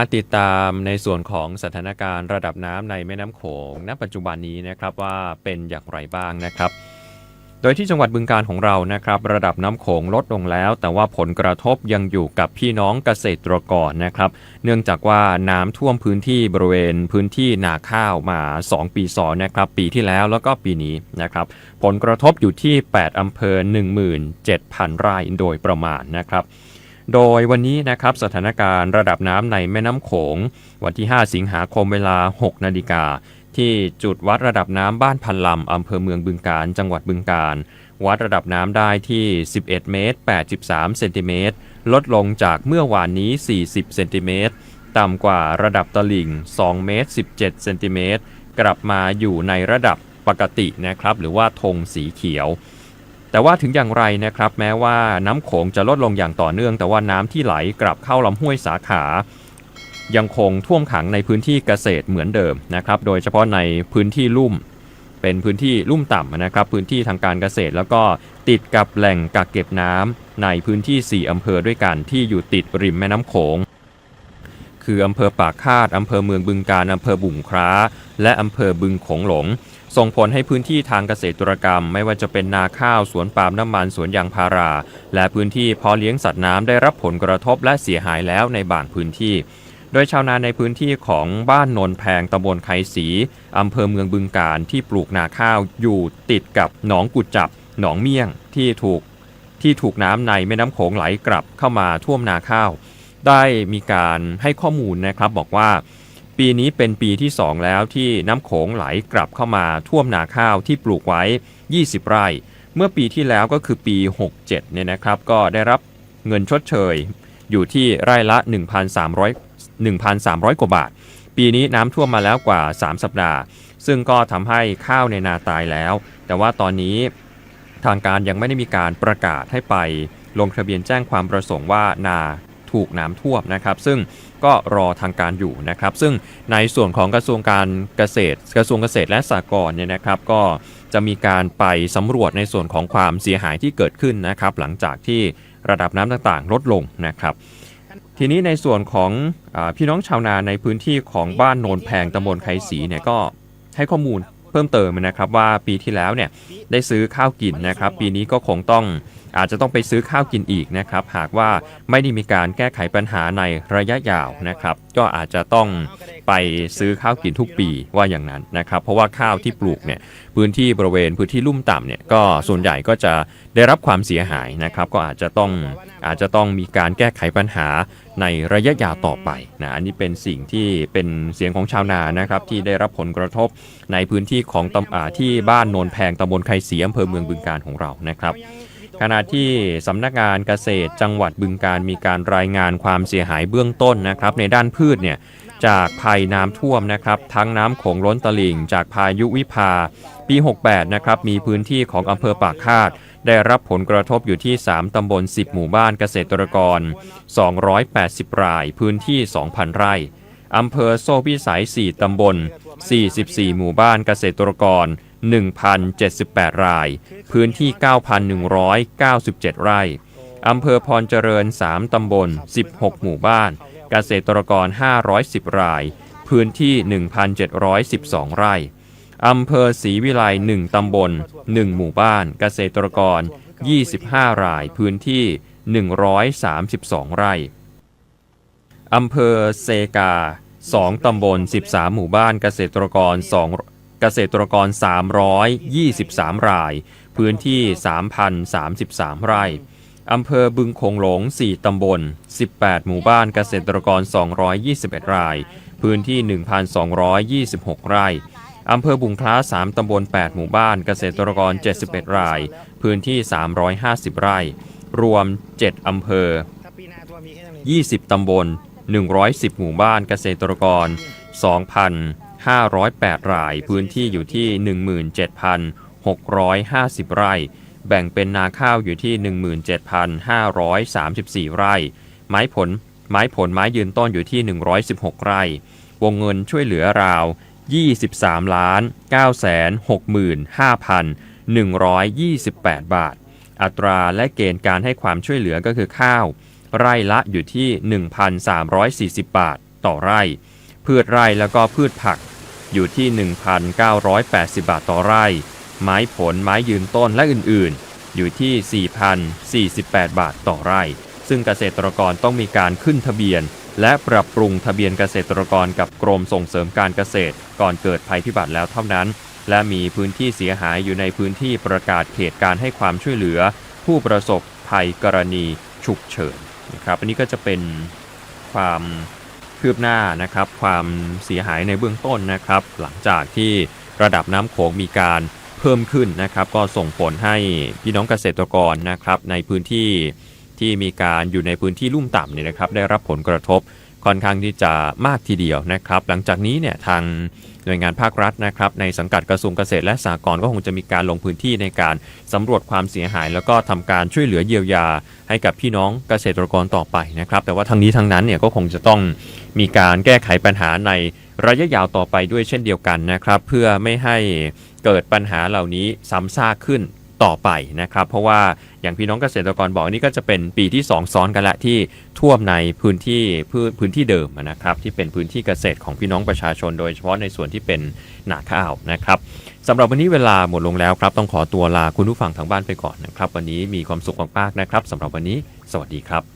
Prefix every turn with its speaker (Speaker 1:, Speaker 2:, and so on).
Speaker 1: มาติดตามในส่วนของสถานการณ์ระดับน้ำในแม่น้ำโขงณปัจจุบันนี้นะครับว่าเป็นอย่างไรบ้างนะครับ โดยที่จังหวัดบึงการของเรานะครับ ระดับน้ำโขงลดลงแล้ว แต่ว่าผลกระทบยังอยู่กับพี่น้องเกษตรกรนะครับ เนื่องจากว่าน้ำท่วมพื้นที่บริเวณพื้นที่นาข้าวมา 2 ปีซ้อนนะครับ ปีที่แล้วแล้วก็ปีนี้นะครับ ผลกระทบอยู่ที่ 8อำเภอ17,000 ไร่โดยประมาณนะครับ โดยวันนี้นะครับสถานการณ์ระดับน้ำในแม่น้ำโขง วันที่ 5 สิงหาคมเวลา 6 นาฬิกา ที่จุดวัดระดับน้ำบ้านพันลำอำเภอเมืองบึงการ จังหวัดบึงการ วัดระดับน้ำได้ที่ 11 เมตร 83 เซนติเมตร ลดลงจากเมื่อวานนี้ 40 เซนติเมตร ต่ำกว่าระดับตลิ่ง 2 เมตร 17 เซนติเมตร กลับมาอยู่ในระดับปกตินะครับ หรือว่าธงสีเขียว แต่ว่าถึงอย่างไรนะครับ แม้ว่าน้ำโขงจะลดลงอย่างต่อเนื่อง แต่ว่าน้ำที่ไหลกลับเข้าลำห้วยสาขา ยังคงท่วมขังในพื้นที่เกษตรเหมือนเดิมนะครับ โดยเฉพาะในพื้นที่ลุ่ม เป็นพื้นที่ลุ่มต่ำนะครับ พื้นที่ทางการเกษตร แล้วก็ติดกับแหล่งกักเก็บน้ำในพื้นที่ 4อำเภอด้วยกันที่อยู่ติดริมแม่น้ำโขงคืออำเภอปากคาดอำเภอเมืองบึงการอำเภอบุ่งคร้า และอำเภอบึงโขงหลง ส่งผลให้พื้นที่ทางเกษตรกรรม ไม่ว่าจะเป็นนาข้าวสวนปาล์มน้ำมันสวนยางพารา และพื้นที่เพาะเลี้ยงสัตว์น้ำได้รับผลกระทบและเสียหายแล้วในบางพื้นที่ โดยชาวนาในพื้นที่ของบ้านโนนแพงตำบลไคสี อำเภอเมืองบึงการที่ปลูกนาข้าวอยู่ติดกับหนองกุดจับ หนองเมี่ยงที่ถูกที่ถูกน้ำในแม่น้ำโขงไหลกลับเข้ามาท่วมนาข้าว ได้มีการให้ข้อมูลนะครับบอกว่า ปีนี้เป็นปีที่ 2 แล้วที่น้ำโขงไหลกลับเข้ามาท่วมนาข้าวที่ปลูกไว้ 20 ไร่ เมื่อปีที่แล้วก็คือปี 67 เนี่ยนะครับ ก็ได้รับเงินชดเชย อยู่ที่ไร่ละ 1,300 1,300 กว่าบาท ปีนี้น้ำท่วมมาแล้วกว่า 3 สัปดาห์ ซึ่งก็ทำให้ข้าวในนาตายแล้ว แต่ว่าตอนนี้ทางการยังไม่ได้มีการประกาศให้ไป ลงทะเบียนแจ้งความประสงค์ว่านา ถูกน้ำท่วมนะครับ ซึ่งก็รอทางการอยู่นะครับ ซึ่งในส่วนของกระทรวงการเกษตร กระทรวงเกษตรและสหกรณ์เนี่ยนะครับ ก็จะมีการไปสำรวจในส่วนของความเสียหายที่เกิดขึ้นนะครับ หลังจากที่ระดับน้ำต่างๆ ลดลงนะครับ ทีนี้ในส่วนของอพี่น้องชาวนาในพื้นที่ของบ้านโนนแพงตำบลไคสีเนี่ยก็ให้ข้อมูลเพิ่มเติมนะครับว่าปีที่แล้วเนี่ยได้ซื้อข้าวกินนะครับ ปีนี้ก็คงต้อง อาจจะต้องไปซื้อข้าวกินอีกนะครับ หากว่าไม่ได้มีการแก้ไขปัญหาในระยะยาวนะครับ ก็อาจจะต้องไปซื้อข้าวกินทุกปีว่าอย่างนั้นนะครับ เพราะว่าข้าวที่ปลูกเนี่ยพื้นที่บริเวณพื้นที่ลุ่มต่ำเนี่ยก็ส่วนใหญ่ก็จะได้รับความเสียหายนะครับ ก็อาจจะต้องอาจจะต้องมีการแก้ไขปัญหาในระยะยาวต่อไปนะอันนี้เป็นสิ่งที่เป็นเสียงของชาวนานะครับ ที่ได้รับผลกระทบในพื้นที่ของตำที่บ้านโนนแพงตำบลไคเสียอำเภอเมืองบึงการของเรานะครับ ขณะที่สำนักงานเกษตรจังหวัดบึงการมีการรายงานความเสียหายเบื้องต้นนะครับ ในด้านพืชเนี่ยจากภัยน้ำท่วมนะครับ ทั้งน้ำโขงล้นตลิ่ง จากพายุวิภา ปี 68 นะครับ มีพื้นที่ของอำเภอปากคาด ได้รับผลกระทบอยู่ที่ 3 ตำบล 10 หมู่บ้านเกษตรกร 280 ราย พื้นที่ 2,000 ไร่อำเภอโซ่พิสัย 4 ตำบล 44 หมู่บ้านเกษตรกร 1,078 ราย พื้นที่ 9,197 ไร่ อำเภอพรเจริญ 3 ตำบล 16 หมู่บ้าน เกษตรกร 510 ราย พื้นที่ 1,712 ไร่ อำเภอศรีวิไล 1 ตำบล 1 หมู่บ้าน เกษตรกร 25 ราย พื้นที่ 132 ไร่ อำเภอเซกา 2 ตำบล 13 หมู่บ้าน เกษตรกร 2 เกษตรกร 323 ราย พื้นที่ 3,033 ไร่ อำเภอบึงโขงหลง 4 ตำบล 18 หมู่บ้านเกษตรกร 221 ราย พื้นที่ 1,226 ไร่ อำเภอบุงคล้า 3 ตำบล 8 หมู่บ้านเกษตรกร 71 ราย พื้นที่ 350 ไร่ รวม 7 อำเภอ 20 ตำบล 110 หมู่บ้านเกษตรกร 2,000 508 ราย พื้นที่อยู่ที่ 17,650 ไร่ แบ่งเป็นนาข้าวอยู่ที่ 17,534 ไร่ ไม้ผล ไม้ผลไม้ยืนต้นอยู่ที่ 116 ไร่ วงเงินช่วยเหลือราว 23ล้าน9แสน65,128 บาท อัตราและเกณฑ์การให้ความช่วยเหลือก็คือข้าว ไร่ละอยู่ที่ 1,340 บาทต่อไร่ พืชไร่แล้วก็พืชผัก อยู่ที่ 1,980 บาทต่อไร่ ไม้ผลไม้ยืนต้นและอื่นๆ อยู่ที่ 4,048 บาทต่อไร่ ซึ่งเกษตรกรต้องมีการขึ้นทะเบียน และปรับปรุงทะเบียนเกษตรกรกับกรมส่งเสริมการเกษตร ก่อนเกิดภัยพิบัติแล้วเท่านั้น และมีพื้นที่เสียหายอยู่ในพื้นที่ประกาศเขตการให้ความช่วยเหลือ ผู้ประสบภัยกรณีฉุกเฉินนะครับ อันนี้ก็จะเป็นความ คืบหน้านะครับความเสียหายในเบื้องต้นนะครับ หลังจากที่ระดับน้ำโขงมีการเพิ่มขึ้นนะครับ ก็ส่งผลให้พี่น้องเกษตรกรนะครับในพื้นที่ที่มีการอยู่ในพื้นที่ลุ่มต่ำเนี่ยนะครับ ได้รับผลกระทบ ค่อนข้างที่จะมากทีเดียวนะครับ หลังจากนี้เนี่ยทางหน่วยงานภาครัฐนะครับ ในสังกัดกระทรวงเกษตรและสหกรณ์ก็คงจะมีการลงพื้นที่ในการสำรวจความเสียหาย แล้วก็ทำการช่วยเหลือเยียวยา ให้กับพี่น้องเกษตรกรต่อไปนะครับ แต่ว่าทั้งนี้ทั้งนั้นเนี่ยก็คงจะต้องมีการแก้ไขปัญหาในระยะยาวต่อไปด้วยเช่นเดียวกันนะครับ เพื่อไม่ให้เกิดปัญหาเหล่านี้ซ้ำซากขึ้น ต่อไปนะครับ เพราะว่าอย่างพี่น้องเกษตรกรบอกนี่ก็จะเป็นปีที่ 2 ซ้อนกันละที่ท่วมในพื้นที่พื้นพื้นที่เดิมนะครับที่เป็นพื้นที่เกษตรของพี่น้องประชาชน โดยเฉพาะในส่วนที่เป็นนาข้าวนะครับสำหรับวันนี้เวลาหมดลงแล้วครับ ต้องขอตัวลาคุณผู้ฟังทางบ้านไปก่อนนะครับ วันนี้มีความสุขมากๆนะครับสำหรับวันนี้ สวัสดีครับ